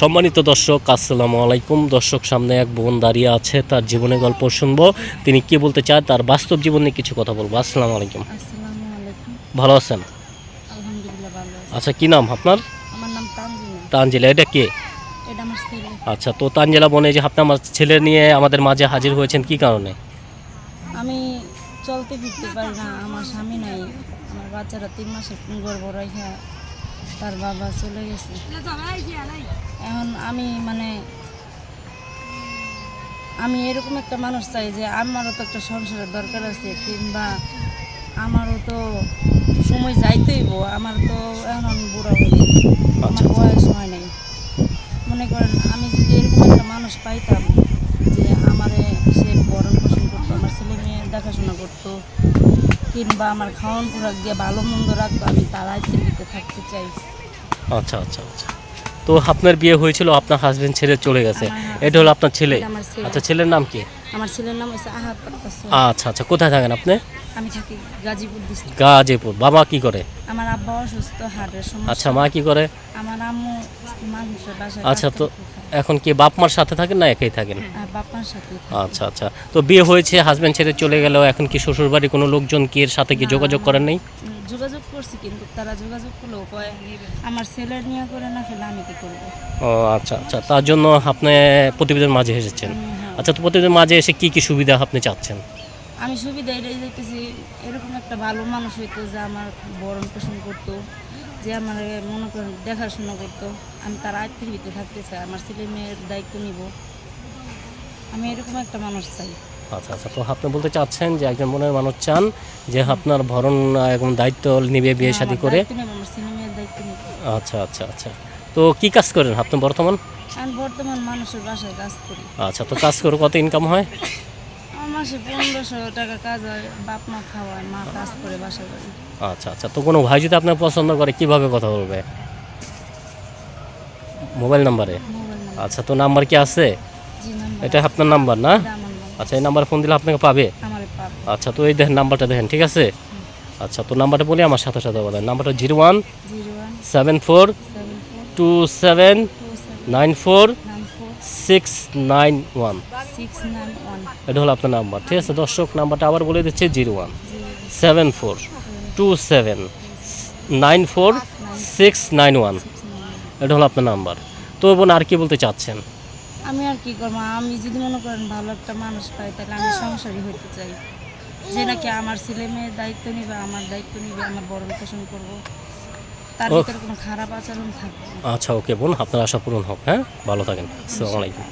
সম্মানিত দর্শক আসসালামু আলাইকুম। দর্শক সামনে এক বোন দাঁড়িয়ে আছে তার জীবনের গল্প শুনব। তিনি কি বলতে চায় তার বাস্তব জীবন নিয়ে কিছু কথা বলব। আসসালামু আলাইকুম। ভালো আছেন? আচ্ছা কি নাম আপনার? তানজিলা এটা কে? আচ্ছা তো তানজিলা বনে যে আপনার ছেলে নিয়ে আমাদের মাঝে হাজির হয়েছেন কি কারণে? আমি চলতে ফিরতে পারি না আমার স্বামী নাই। আমার বাচ্চারা তিন মাসের গর্ভ রেখা তার বাবা চলে গেছে। এখন আমি মানে আমি এরকম একটা মানুষ চাই যে আমারও তো একটা সংসারের দরকার আছে কিংবা আমারও তো সময় যাইতেইব আমার তো এখন আমি বুড়া হয়ে গেছি আচ্ছা, আমার বয়স হয় নাই। মনে করেন আমি যদি এরকম একটা মানুষ পাইতাম যে আমারে সে বরণ পোষণ করতো আমার ছেলে মেয়ে দেখাশোনা করতো কিংবা আমার খাওয়ান খোরাক দিয়ে ভালো মন্দ রাখতো আমি তার আয়ত্তের থাকতে চাই। আচ্ছা আচ্ছা আচ্ছা। তো আপনার বিয়ে হয়েছিল আপনার হাজবেন্ড ছেড়ে চলে গেছে। এটা হলো আপনার ছেলে। আচ্ছা ছেলের নাম কি? আমার ছেলের নাম হচ্ছে আহাত আচ্ছা আচ্ছা কোথায় থাকেন আপনি? আমি থাকি গাজীপুর ডিস্ট্রিক্ট গাজীপুর। বাবা কি করে? আমার আব্বা অসুস্থ হার্টের সমস্যা। আচ্ছা মা কি করে? আমার আম্মু মানুষের বাসায় আচ্ছা তো। এখন কি বাপ মার সাথে থাকেন না একাই থাকেন? আর সাথে আচ্ছা আচ্ছা। তো বিয়ে হয়েছে হাজব্যান্ড ছেড়ে চলে গেল এখন কি শ্বশুর বাড়ি কোনো লোকজন কি এর সাথে কি যোগাযোগ করেন নাই? যোগাযোগ করছি কিন্তু তারা যোগাযোগ করলেও কয় আমার ছেলে নিয়ে করে না ফেলে আমি কি করব? ও আচ্ছা আচ্ছা। তার জন্য আপনি প্রতিবেদন মাঝে এসেছেন। হ্যাঁ। আচ্ছা তো প্রতিবেদন মাঝে এসে কি কি সুবিধা আপনি চাচ্ছেন? আমি সুবিধা এটাই দেখতেছি এরকম একটা ভালো মানুষ হইতো যে আমার বরণ পোষণ করতো। যে আমার মনে করেন দেখাশোনা করতো আমি তার আয়ত্তের ভিতরে থাকতে চাই আমার ছেলে মেয়ের দায়িত্ব নিব। আমি এরকম একটা মানুষ চাই। আচ্ছা আচ্ছা তো আপনি বলতে চাচ্ছেন যে একজন মনের মানুষ চান যে আপনার ভরণ এবং দায়িত্ব নিবে বিয়ে হ্যাঁ, শাদী করে? আচ্ছা আচ্ছা আচ্ছা তো কি কাজ করেন আপনি বর্তমান? আমি বর্তমান মানুষের বাসায় কাজ করি। আচ্ছা তো কাজ করে কত ইনকাম হয়? মাসে পনেরোশো টাকা কাজ হয় বাপ মা খাওয়ায় মা কাজ করে বাসা বাড়ি আচ্ছা আচ্ছা। তো কোনো ভাই যদি আপনার পছন্দ করে কীভাবে কথা বলবে? মোবাইল নাম্বারে? আচ্ছা তো নাম্বার কি আছে? এটা আপনার নাম্বার না? আচ্ছা এই নাম্বার ফোন দিলে আপনাকে পাবে? আচ্ছা তো এই দেখেন নাম্বারটা দেখেন ঠিক আছে? আচ্ছা তো নাম্বারটা বলি আমার সাথে সাথে বলেন। নাম্বারটা zero one seven four two seven nine four six nine one এটা হলো আপনার নাম্বার ঠিক আছে? দর্শক নাম্বারটা আবার বলে দিচ্ছে zero one. Seven four two seven nine four six nine one এটা হলো আপনার নাম্বার। তো বোন আর কি বলতে চাচ্ছেন? আমি আর কি করব? আমি যদি মনে করেন ভালো একটা মানুষ পাই তাহলে আমি সংসারী হতে চাই। যে নাকি আমার ছেলে মেয়ের দায়িত্ব নিবে আমার দায়িত্ব নিবে আমার বরণ পোষণ করব। তার ভিতরে কোনো খারাপ আচরণ থাকবে আচ্ছা ওকে বোন আপনার আশা পূরণ হোক হ্যাঁ? ভালো থাকেন। আসসালামু আলাইকুম।